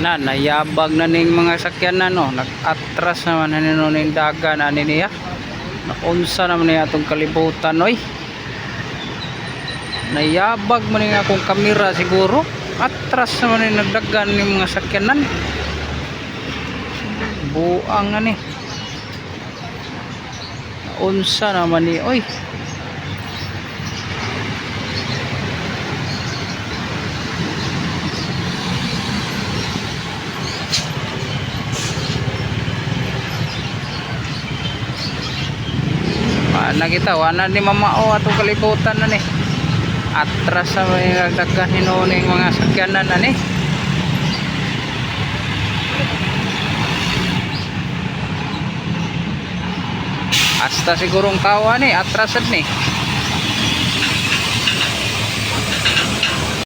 na nayabag na ning mga sakyanan no? Nag-atras naman na nino ning dagan ani niya. Naunsa naman niya atong kalibutan oy. Nayabag man ning akong kamera siguro. Atras naman ni nagdagan ning mga sakyanan buang ani unsa naman ni oy Wala kita, wala ni mamao atong kalibutan na ni. Atras sa mga dagdagan hinuning mga sakyanan na ni. Hasta sigurong kawa ni, atrasad ni.